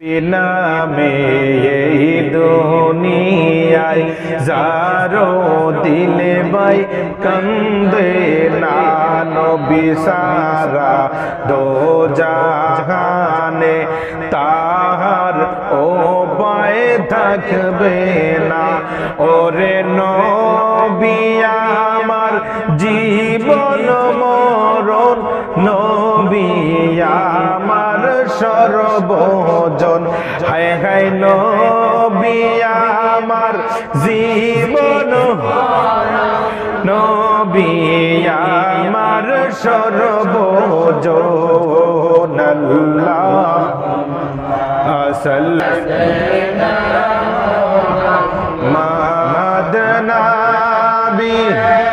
নামে এই দুনিয়ায় যারো দিলে বাই কান্দে না নবী সারা দো জাহানে তাহার ও পায়ে থাকবে না ওরে নবী সর্বজন হায় হায় নবী আমার জীবন। নবী আমার সর্বজন আল্লাহ। আসল মাদনাবি মাওলানা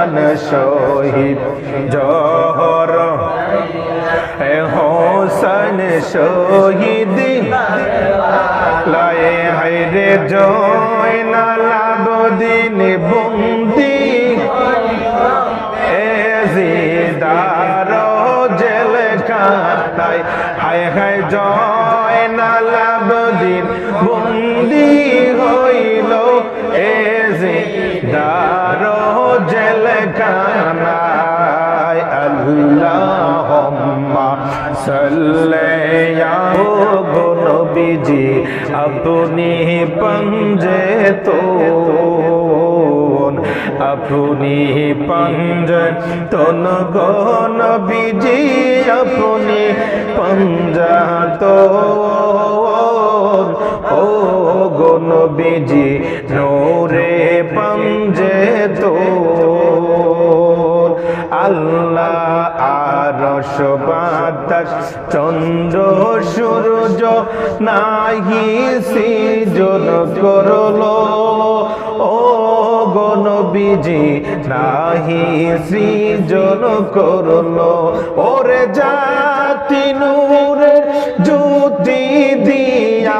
হাসন শহীদ জোহর। হোসেন শহীদ, লায়ে হায় রে জয়না লাবদিন বন্দি। এজিদার জেল কাটাই হায় হায় জয় নালাবদিন বন্দি হইল। এজিদার জেল কানাই আল্লাহুম্মা সাল্লায়া গো নবীজি, আপনি পঞ্জে তো আপনি পঞ্জ তন গন বিজি আপনি পঞ্জা তো ও গন বিজি নোরে পঞ্জে আল্লাহ আরশ বাতাস, চন্দ্র সূর্য নাহি সৃজন করল। ও গণবিজি নাহি সৃজন করল। ওরে জাতি নূরের জ্যোতি দিয়া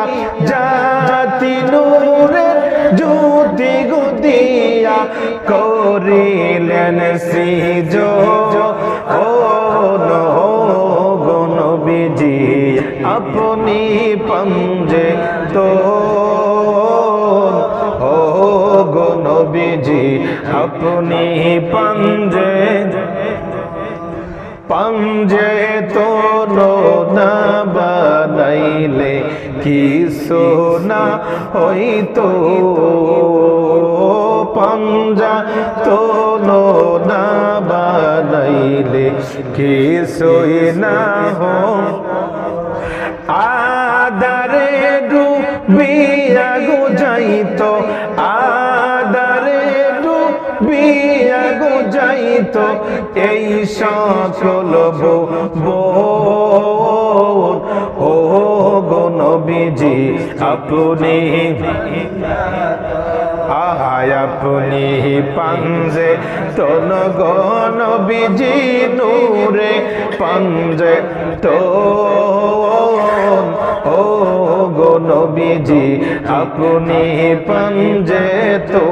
করিলেন সৃজ। ও গণবিজি আপনি পঞ্জে তো ও গণবিজি আপনি পঞ্জে পঞ্জে তো না বানাইলে কি সোনা হইতো? পঞ্জা তো না বানাইলে কি সই না হো আদারে ডুবিয়া গো যাইতো আদারে ডুবিয়া গো যাইতো এই সকল বোন ও গো নবীজি, আপনি আহায় আপনি পাঞ্জে, তন গণ বিজি নূরে পাঞ্জে, তো ও গণ বিজি আপনি পাঞ্জে, তো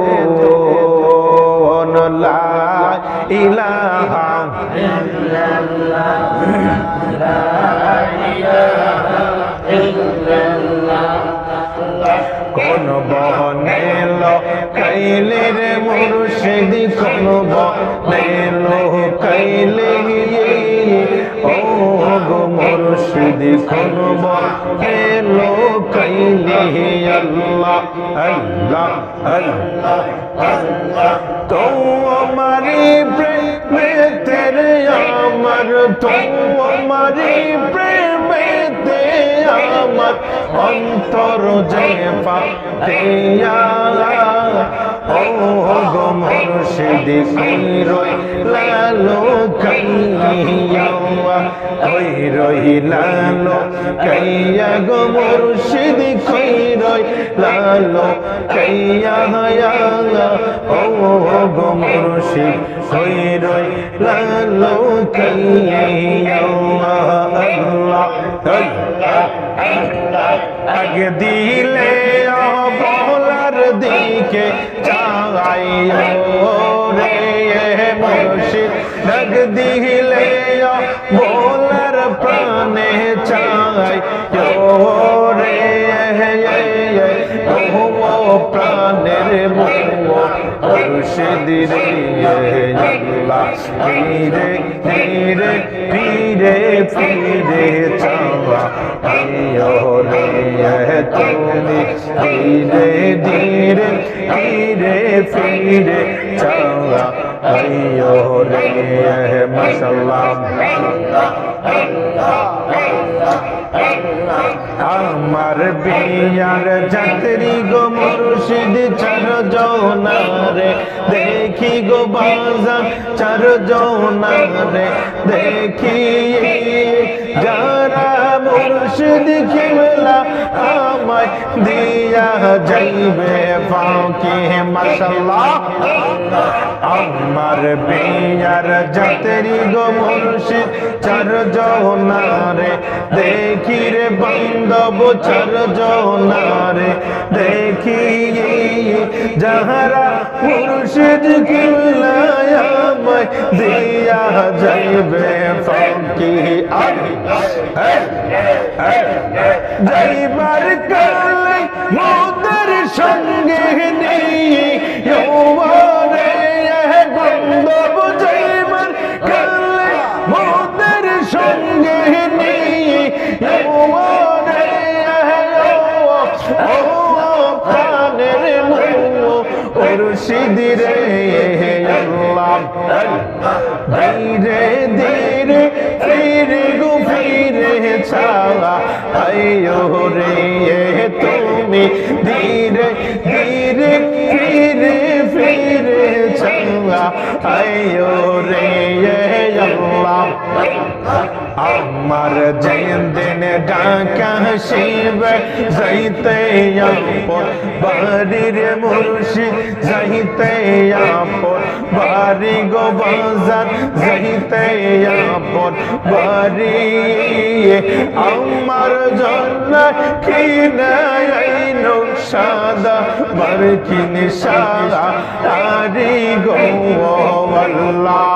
লা ইলাহা কোন কাইলে রে মুর্শিদি কোন বহনেল কাইলে ও গো মুর্শিদি কোন বহনেল কাইলে আল্লাহ আল্লাহ আল্লাহ তো আমারি প্রেমে তেরে আমার, তো আমারি প্রেমে তে আমার অন্তর যে পাতিয়া ও গো মুর্শিদ কইরই লালো কাইয়া ওই রই লালো কাইয়া গো মুর্শিদ কইরই লালো কাইয়া ও গো মুর্শিদ কইরই লালো কাইয়া আল্লাহ আগে দিলে বলার দিকে রে মুর্শিদ ডাক দিলে বলার প্রাণে চাই রে প্রাণের মুর্শিদ রে আল্লাহ ধীরে ধীরে ফিরে ফিরে চাওয়া রে তুমি ধীরে ধীরে ফিরে ফিরে চাওয়া রে মশাল্লাহ আমার বিয়ার যাত্রী গো মুর্শিদ চার জনারে দেখি গো বাজার চার জনারে দেখি যারা মুর্শিদ খেলা আমায় দিয়া যাইবে ফাঁকি মাসাল্লাহ আমার বিয়ার যাত্রী গো মুর্শিদ চার জনারে দেখি রে বান্ধব চার জনারে দেখি যাহারা মুর্শিদ কিল্লায় আমায় দিয়া যাইবে ফাঁকি যাইবার কালে মোদের সঙ্গে নিয়ে আমার জয়দিন ডাকা শিব যাইতে আপন বাড়ির মুর্শিদ যাইতে আপন বাড়ি গো বাজার যাইতে আপন বাড়ি আমার জন্য কিনাইনো সাদা বার কিনে সাদা আরি গো আল্লাহ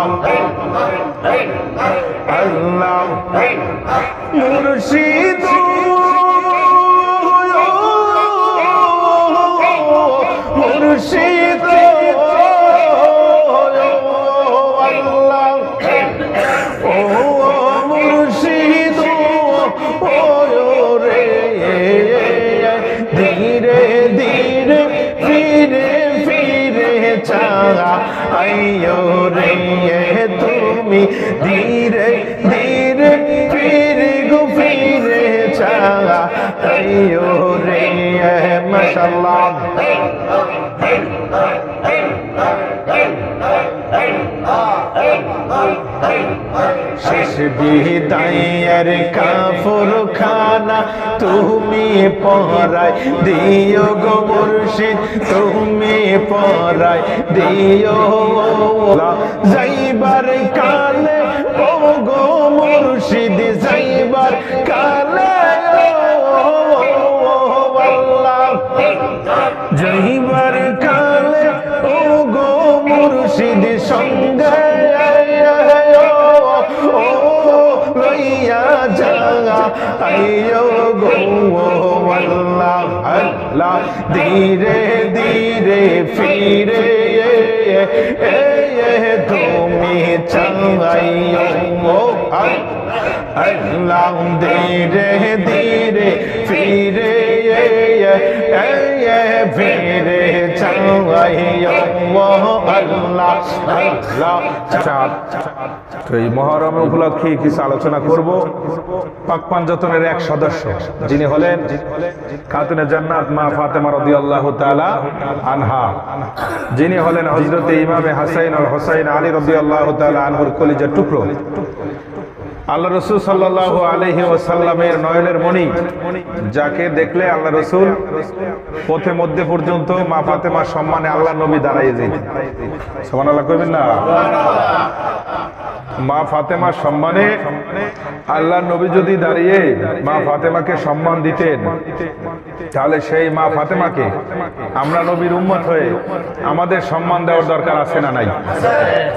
আল্লাহ মুর্শিদ। আইয়ো রে মাশাআল্লাহ শেষ বিদায়ের কাফর খানা তুমি পরায় দিও গো মুর্শিদ, তুমি পরায় দিও যাইবার কালে, ও গো যাইবার কালে যাইবার কালে ও গো মুর্শিদ সঙ্গে ধীরে ধীরে ফিরে তুমি চাইও আল্লাহ ধীরে ধীরে তো এই মহরম উপলক্ষে কিছু আলোচনা করব। পাক পাঞ্জতনের এক সদস্য, যিনি হলেন খাতুনে জান্নাত মা ফাতেমা রাদিয়াল্লাহু তাআলা আনহা। যিনি হলেন হযরত ইমামে হাসাইন আর হোসাইন আলী রাদিয়াল্লাহু তাআলা আনহুর কলিজার টুকরো। আল্লাহ রসুল সাল্লাহ আলহি ওসাল্লামের নয়নের মণি, যাকে দেখলে আল্লাহ রসুল পথে মধ্যে পর্যন্ত মা ফাতেমার সম্মানে আল্লাহ নবী দাঁড়াইয়ে যেতেন। সমান আল্লাহ কইবেন না? মা ফাতেমার সম্মানে আল্লাহ নবী যদি দাঁড়িয়ে মা ফাতেমাকে সম্মান দিতেন, তাহলে সেই মা ফাতেমাকে আমরা নবীর উম্মত হয়ে আমাদের সম্মান দেওয়ার দরকার আছে না নাই?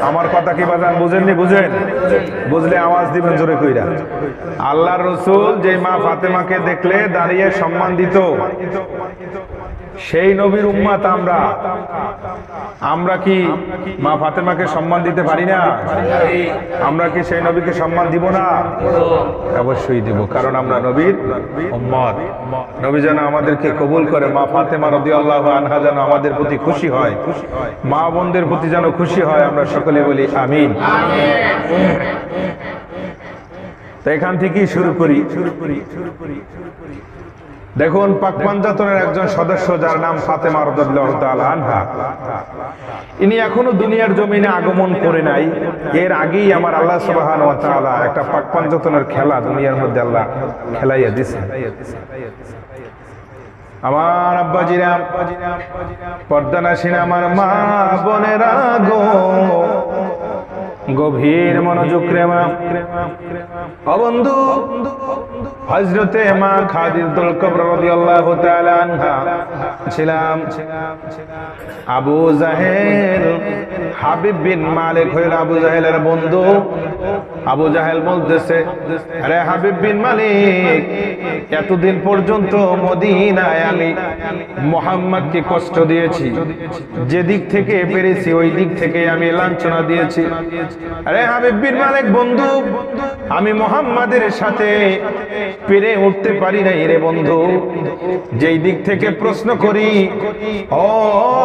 আমার কথা কি বাজান, বুঝেননি? বুঝেন। বুঝলে আওয়াজ দিবেন জোরে কইরা। আল্লাহ রসুল যে মা ফাতেমাকে দেখলে দাঁড়িয়ে সম্মান দিত সেই নবীর উম্মাত আমরা। আমরা কি মা ফাতেমাকে সম্মান দিতে পারি না? আমরা কি সেই নবীকে সম্মান দিব না? অবশ্যই দিব, কারণ আমরা নবীর উম্মত। নবী যেন আমাদেরকে কবুল করে, মা ফাতেমা রদি আল্লাহ আনহা যেন আমাদের প্রতি খুশি হয়, মা বোনদের প্রতি যেন খুশি হয়, আমরা সকলে বলি আমিন। তো এখান থেকেই শুরু করি শুরু করি শুরু করি। দেখুন, পাক পাঞ্জাতনের একজন সদস্য যার নাম রদুল্লাহ আনহা। ইনি এখনও দুনিয়ার জমিনে আগমন করে নাই। এর আগেই আমার আল্লাহ সুবাহান একটা পাক পাঞ্জাতনের খেলা দুনিয়ার মধ্যে আল্লাহ খেলাইয়া দিছে আমার আব্বাজিরা, পর্দানাসীন আমার মা বোনেরা গো গভীর মনোযোগ অবন্ধু হজরতে মা খাদির দোল কবর আনহা ছিলাম। আবু জাহেল হাবিব বিন মালিক হইল আবু জাহেলের বন্ধু। আবু জাহেল বলতেছে, আরে হাবিব বিন মালিক, এতদিন পর্যন্ত মদিনায় আমি মোহাম্মদকে কষ্ট দিয়েছি। যে দিক থেকে পেরেছি ওই দিক থেকে আমি লাঞ্ছনা দিয়েছি। আরে হাবিব বিন মালিক বন্ধু, আমি মোহাম্মদের সাথে পেরে উঠতে পারি নাই রে বন্ধু। যেই দিক থেকে প্রশ্ন করি, ও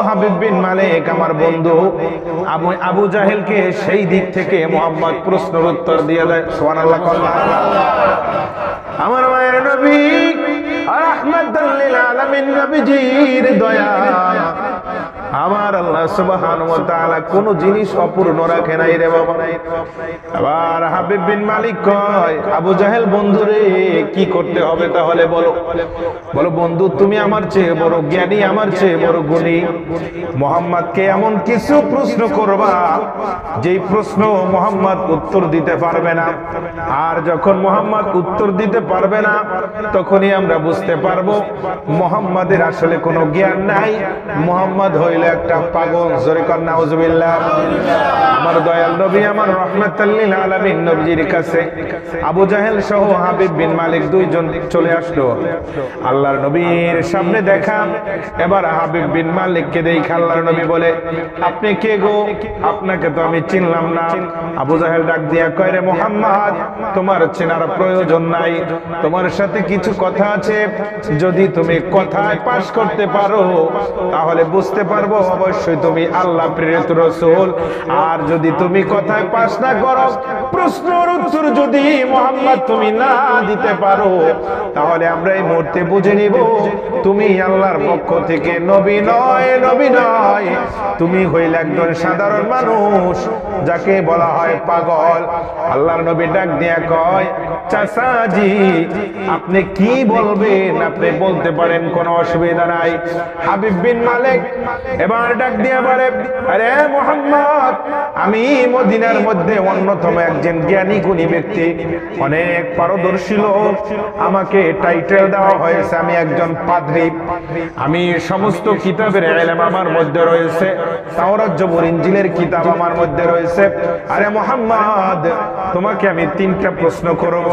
হাবিব বিন মালিক, আমার বন্ধু আবু আবু জাহেলকে সেই দিক থেকে মোহাম্মদ প্রশ্নের উত্তর দিয়ে দেয়। সুবহানাল্লাহ আমার মায়ের নবী রাহমাতাল্লিল আলামিন নবীজির দয়া। আমার আল্লাহ সুবহানাহু ওয়া তাআলা কোন জিনিস অপূর্ণ রাখে নাই রে বাবা। আবার হাবিব বিন মালিক কয়, আবু জাহেল, বন্ধু রে, কি করতে হবে তাহলে বলো? বলো, বন্ধু, তুমি আমার চেয়ে বড় জ্ঞানী, আমার চেয়ে বড় গুণী। মোহাম্মদকে এমন কিছু প্রশ্ন করবা, যেই প্রশ্ন মোহাম্মদ উত্তর দিতে পারবে না। আর যখন মোহাম্মদ উত্তর দিতে পারবে না, তখনই আমরা বুঝতে পারব, মোহাম্মদের আসলে কোনো জ্ঞান নাই। মোহাম্মদ হইল একটা পাগল, জোরে কন্যা উজবিল্লাহ আমার দয়াল নবী, আমার রহমতাল্লিল আলামিন নবীজির কাছে আবু জাহেল সহ হাবিব বিন মালিক দুইজন চলে আসলো। আল্লাহর নবীর সামনে দেখা, এবার হাবিব বিন মালিককে দেখে আল্লাহর নবী বলে, আপনি কে গো? আপনাকে তো আমি চিনলাম না। আবু জাহেল ডাক দিয়া কয়, রে মোহাম্মদ, তোমার চেনার প্রয়োজন নাই। তোমার সাথে কিছু কথা আছে। যদি তুমি কথায় পাশ করতে পারো, তাহলে বুঝতে পারব অবশ্যই তুমি আল্লাহ প্রেরিত রসুল। আর যদি তুমি কথায় পাশ না করো, প্রশ্নের উত্তর যদি মোহাম্মদ তুমি না দিতে পারো, তাহলে আমরা এই মুহূর্তে বুঝে নিব, তুমি আল্লাহর পক্ষ থেকে নবী নয় নবী নয়। তুমি হইলে একজন সাধারণ মানুষ, যাকে বলা হয় পাগল। আল্লাহর নবী ডাক দিয়া কয় চাচাজি আপনি কি বলবেন? আপনি বলতে পারেন কোনো অসুবিধা নাই। হাবিব বিন মালিক এবার ডাক দিয়া বলে, আরে মোহাম্মদ, আমি মদিনার মধ্যে অন্যতম একজন জ্ঞানী, গুণী ব্যক্তি। অনেক পারদর্শী লোক। আমাকে টাইটেল দেওয়া হয়েছে, আমি একজন পাদ্রী। আমি সমস্ত কিতাবের এলেম আমার মধ্যে রয়েছে। তাওরাত জবর ইঞ্জিলের কিতাব আমার মধ্যে রয়েছে। আরে মোহাম্মদ, তোমাকে আমি তিনটা প্রশ্ন করব।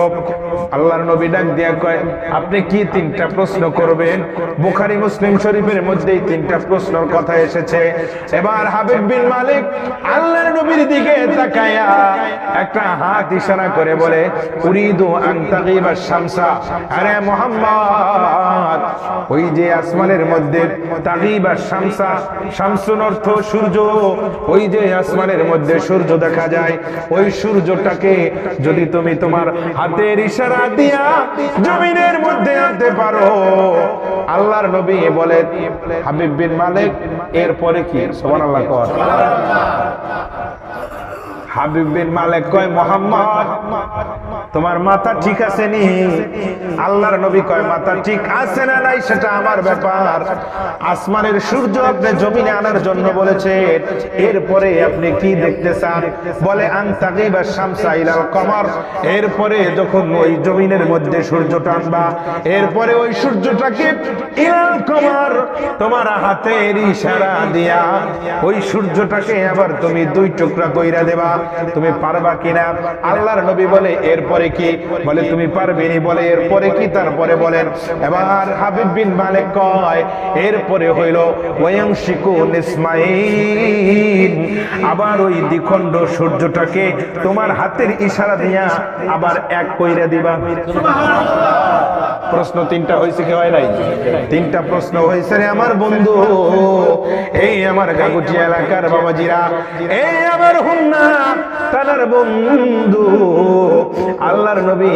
আল্লাহর নবী ডাক দিয়া কয়, আপনি কি তিনটা প্রশ্ন করবেন? বুখারী, মুসলিম শরীফের মধ্যেই তিনটা প্রশ্নের কথা এসেছে। এবার হাবিব বিন মালিক আল্লাহর নবীর দিকে তাকায়া একটা হাত ইশারা করে বলে, উরিদু আন তাগিবা শামসা। আরে মোহাম্মদ, ওই যে আসমানের মধ্যে তাগিবা শামসা, শামসুন অর্থ সূর্য। ওই যে আসমানের মধ্যে সূর্য দেখা যায়, ওই সূর্যটাকে যদি তুমি তোমার হাতের ইশারা দিয়া জমিনের মধ্যে আনতে পারো। আল্লাহর নবী বলে হাবিব বিন মালিক, এরপরে কি? সুবহানাল্লাহ কর। হাবিব বিন মালিক কয়, মোহাম্মদ, তোমার মাথা ঠিক আছে নি আল্লাহর নবী কয়, মাথা ঠিক আছে না নাই, সেটা আমার ব্যাপার। আসমানের সূর্য আপনি জমিনে আনার জন্য বলেছে, এরপরে আপনি কি দেখতে চান? বলে আনতাকিবা শামসা ইলাল কমর। এরপরে যখন ওই জমিনের মধ্যে সূর্য টানবা এরপরে ওই সূর্যটাকে ইলাল কমর, তোমার হাতের ইশারা দিয়া ওই সূর্যটাকে আবার তুমি দুই টুকরা কইরা দেবা। তুমি পারবা কিনা? আল্লাহর নবী বলে, এরপরে কি? বলে, তুমি পারবে নি বলে, এরপরে কি? তারপরে বলেন, এবার হাবিব বিন মালিক কয়, এরপরে হইল ওয়াংশিকু ইসমাইল আবার ওই দ্বিখণ্ড সূর্যটাকে তোমার হাতের ইশারা দিয়া আবার এক কইরা দিবা। প্রশ্ন তিনটা হয়েছে কি হয় নাই? তিনটা প্রশ্ন হয়েছে রে আমার বন্ধু। এই আমার গাগুটি এলাকার বাবাজিরা, এই আমার হুন্না তানার বন্ধু আল্লাহর নবী